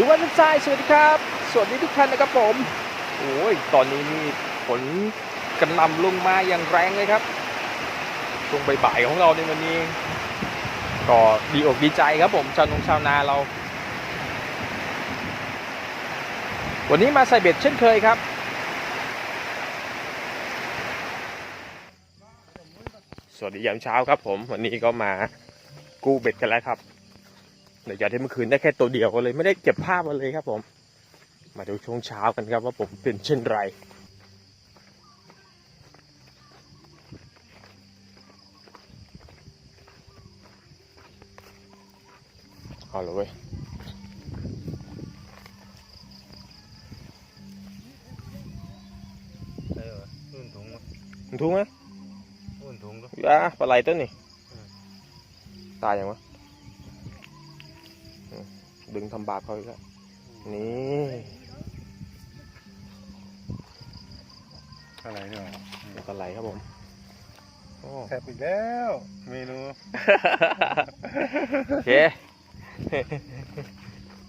ดูว่าทุกท่านสวัสดีครับ สวัสดีทุกท่านนะครับผม โอ้ย ตอนนี้นี่ฝนกระหน่ำลงมาอย่างแรงเลยครับ ช่วงบ่ายๆของเราในวันนี้ ก็ดีอกดีใจครับผม ชาวนงชาวนาเรา วันนี้มาใส่เบ็ดเช่นเคยครับ สวัสดียามเช้าครับผม วันนี้ก็มากู้เบ็ดกันแล้วครับ เดี๋ยวจากที่เมื่อคืนได้แค่ตัวเดียวก็เลยไม่ได้เก็บภาพมาเลยครับผม มาดูช่วงเช้ากันครับว่าผมเป็นเช่นไรเอาเลยเว้ยใช่เหรออุ่นถุงมั้ยมึงทุ่งไหมอุ่นถุงก็อะปลาไหลต้นนี่อืมตายยังวะอืม ดึงทำบาปเขาอีกแล้ว นี่ อะไรเนี่ยปลาไหลครับผม โอ้แทบอีกแล้ว เมนู โอเค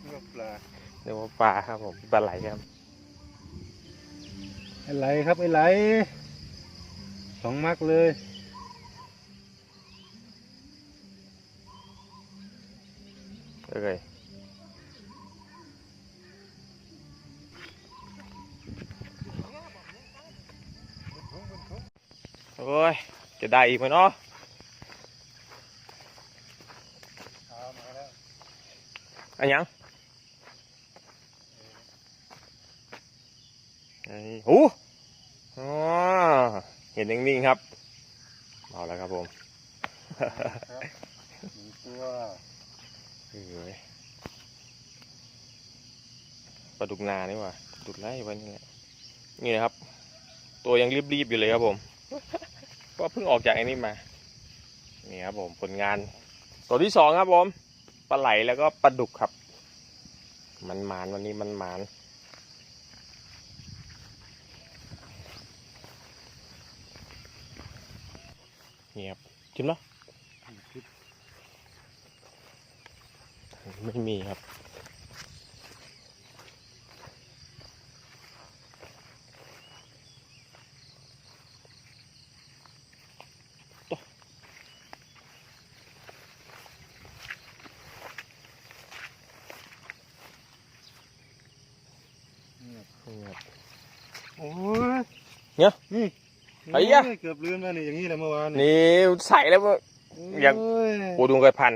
เลือกปลาเรียกว่าปลาครับผมปลาไหลครับไอ้ไหลครับไอ้ไหลสองมักเลยเอ้ย อ้ย จะได้อีกไหมเนาะเอามาแล้วอันยังไอ้หูอ๋อเห็นนิ่งๆครับ เอาแล้วครับผมหนึ่งตัวปลาดุกนานี่หว่าปลาดุกไล่ว้นี่แหละนี่นะครับ ตัวยังรีบๆอยู่เลยครับผม เพราะเพิ่งออกจากไอ้นี่มา นี่ครับผมผลงาน ตัวที่สองครับผมปลาไหลแล้วก็ปลาดุกครับ มันหมานวันนี้มันหมานนี่ครับชิมแล้วไม่มีครับ โอ้ยเนี่ยนี่ไอ้ยะโเกือบลืมแล้วนี่อย่างนี้แหละเมื่อวานนี่ใส่แล้วว่ายังโอ้ยโอ้ดูเกิดพัน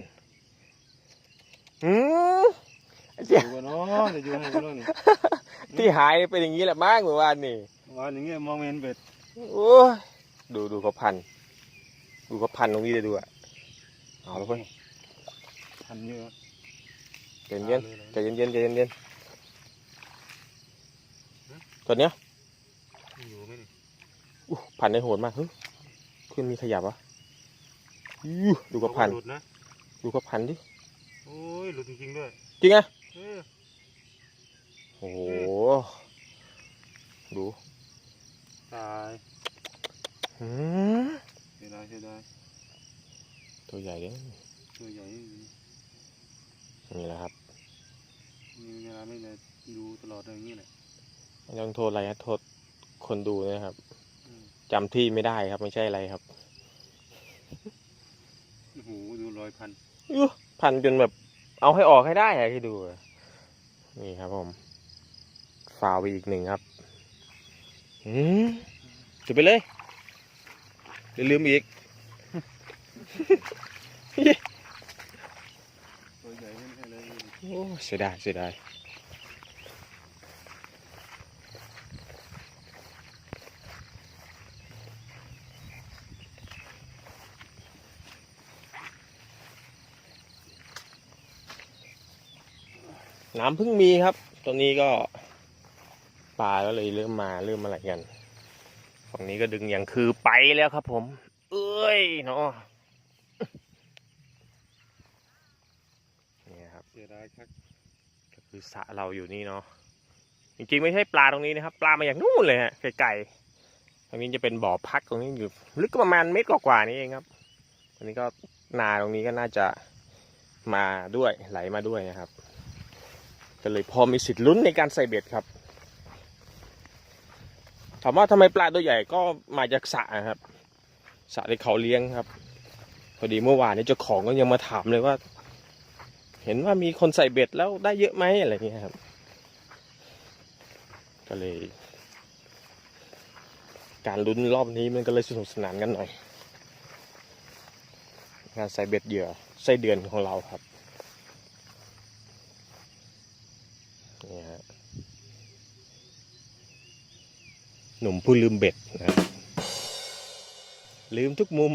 อืมไอ้อเจ้ายู่กันเนาะจะอยู่ให้กันเนาะนี่ที่หายเป็นอย่างนี้แหละมั้งเมื่อวานนี่ เมื่อวานอย่างเงี้ยมองไม่เห็นเบ็ดโอ้ยดูดูเขาพัน ดูเขาพันตรงนี้เลยดูอะเอาแล้วเพื่อนพันเยอะใจเย็นใจเย็นเย็นใจเย็นเย็นตัวเนี้ยอยู่ไหมนี่ อู้พันได้โหดมากเฮ้ยขึ้นมีขยับวะอู้ดูเขาพันหลุดนะดูเขาพันดิโอ้ยหลุดจริงๆด้วยจริงอะเออโอ้โหดูตายอืมเสียดายเสียดายตัวใหญ่เลยตัวใหญ่อยู่นี่นี่แหละครับมีเวลาไม่เลยดูตลอดอย่างนี้แหละไม่ต้องโทษอะไรครับโทษคนดูนะครับอืม จำที่ไม่ได้ครับ ไม่ใช่อะไรครับโอ้โหดูรอยพันอื้อพันจนแบบ เอาให้ออกให้ได้อะที่ดูอะนี่ครับผมฟาวไปอีกหนึ่งครับอืมจุดไปเลยเดี๋ยวลืมอีก ตัวใหญ่ไม่ใช่เลย โอ้เสียดายเสียดาย น้ำเพิ่งมีครับตอนนี้ก็ปลาก็เลยเริ่มมาเริ่มอะไรกันฝั่งนี้ก็ดึงอย่างคือไปแล้วครับ ผม เอ้ยเนาะนี่ครับเสียดายครับก็คือสระเราอยู่นี่เนาะจริงๆไม่ใช่ปลาตรงนี้นะครับ ปลามาอย่างนู่นเลยฮะไกลๆตรงนี้จะเป็นบ่อพักตรงนี้อยู่ ลึกก็ประมาณเมตรกว่าๆนี่เองครับตรงนี้ก็นาตรงนี้ก็น่าจะมาด้วยไหลมาด้วยนะครับ ก็เลยพอมีสิทธิ์ลุ้นในการใส่เบ็ดครับ ถามว่าทำไมปลาตัวใหญ่ก็มาจากสระนะครับสระที่เขาเลี้ยงครับ พอดีเมื่อวานนี้เจ้าของก็ยังมาถามเลยว่า เห็นว่ามีคนใส่เบ็ดแล้วได้เยอะไหมอะไรเงี้ยครับ ก็เลย การลุ้นรอบนี้มันก็เลยสนุกสนานกันหน่อย งานใส่เบ็ดเหยื่อไส้เดือนของเราครับนี่ฮะ หนุ่มผู้ลืมเบ็ดนะครับลืมทุกมุม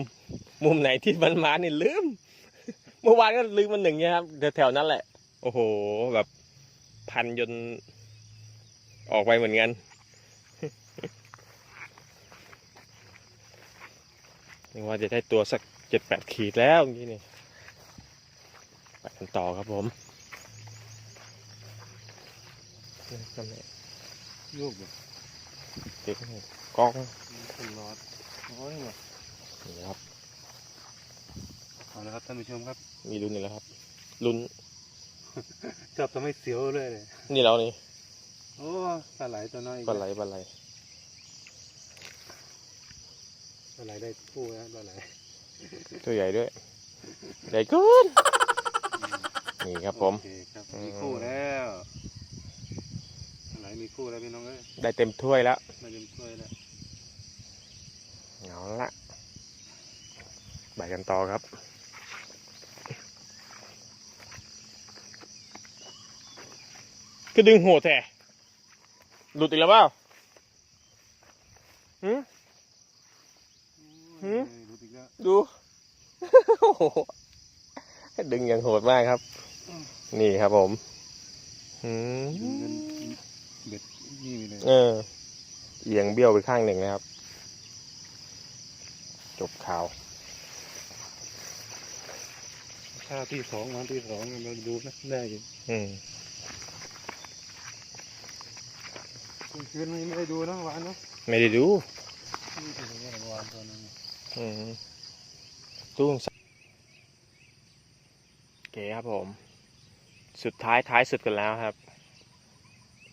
มุมไหนที่มันมานี่ลืม เมื่อวานก็ลืมมันหนึ่งเนี่ยครับแถวๆนั้นแหละ โอ้โห แบบพันจนออกไปเหมือนกันนึกว่าจะได้ตัวสักเจ็ดแปดขีดแล้วอย่างนี้นี่ไปกันต่อครับผมนี่ก็แม่โยกแบบ เด็กกล้องเป็นรอดโอ้ยว่ะนี่ครับเอาละครับท่านผู้ชมครับ มีลุ้นนี่แล้วครับ ลุ้น จับทำให้เสียวเลยเลยนี่แล้วนี่ โอ้ปลาไหลตัวน้อยอีกปลาไหลปลาไหลปลาไหลได้คู่แล้วปลาไหลตัวใหญ่ด้วยใหญ่เกินนี่ครับผมโอเคครับอืมมีคู่แล้วปลาไหลมีคู่แล้วพี่น้องเอ้ยได้เต็มถ้วยแล้วมาเต็มถ้วยแล้วเอาละไปกันต่อครับก็ดึงหัวแท้หลุดอีกแล้วเปล่าหืมหืมโอ้ยรู้อีกแล้วดูโอ้โหดึงอย่างโหดมากครับ นี่ครับผมหืมดึง เงินเบ็ดนี่ไปเลยเออ เอียงเบี้ยวไปข้างหนึ่งนะครับ จบข่าวข้าวที่สองวันที่สองมาดูนะได้อยู่อืมคืนนี้ไม่ได้ดูนะหวานเนาะไม่ได้ดูนี่เป็นยังไงหวานตอนนั้นอืมตู้งโอเคครับผม สุดท้ายท้ายสุดกันแล้วครับ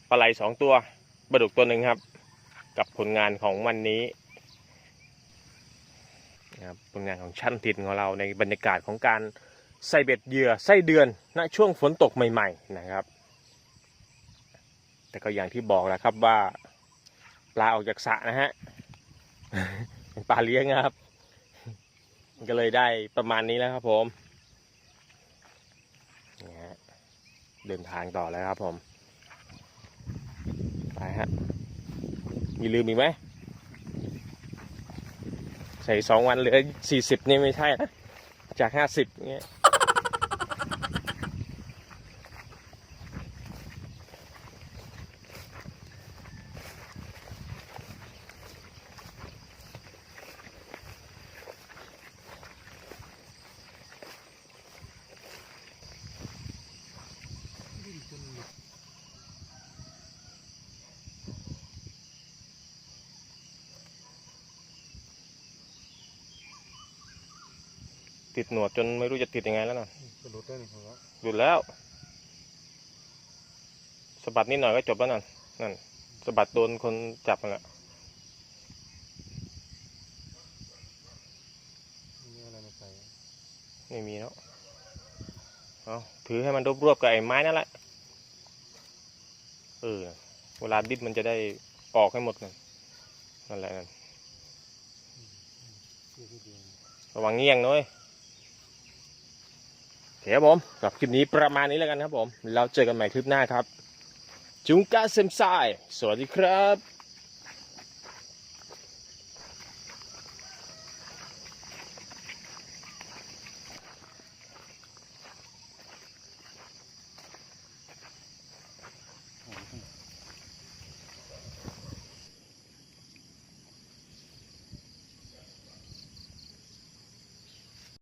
ปลาไหลสองตัวปลาดุกตัวหนึ่งครับ กับผลงานของวันนี้นะครับผลงานของชั้นทินของเราในบรรยากาศของการใส่เบ็ดเหยื่อไส้เดือนณช่วงฝนตกใหม่ๆนะครับ แต่ก็อย่างที่บอกแล้วครับว่าปลาออกจากสระนะฮะเป็นปลาเลี้ยงครับก็เลยได้ประมาณนี้แล้วครับผมนี่ฮะเดินทางต่อแล้วครับผม ไปฮะ มีลืมอีกไหม ใส่สองวันเหลือสี่สิบนี่ไม่ใช่นะ จากห้าสิบเงี้ย ติดหนวดจนไม่รู้จะติดยังไงแล้วนะกระโดดได้หนึ่งหัวหลุดแล้วสะบัดนิดหน่อยก็จบแล้วนั่นนั่นสะบัดโดนคนจับนั่นแหละนี่อะไรมาใส่ไม่มีแล้วเอาถือให้มันรวบๆกับไอ้ไม้นั่นแหละเออเวลาบิดมันจะได้ออกให้หมดนั่นนั่นแหละนั่นเพื่อที่เดียวระวังเงี้ยงหน่อยโอ เคครับผมกับคลิปนี้ประมาณนี้แล้วกันครับผมเราเจอกันใหม่คลิปหน้าครับ จุงกาเซมไซสวัสดีครับ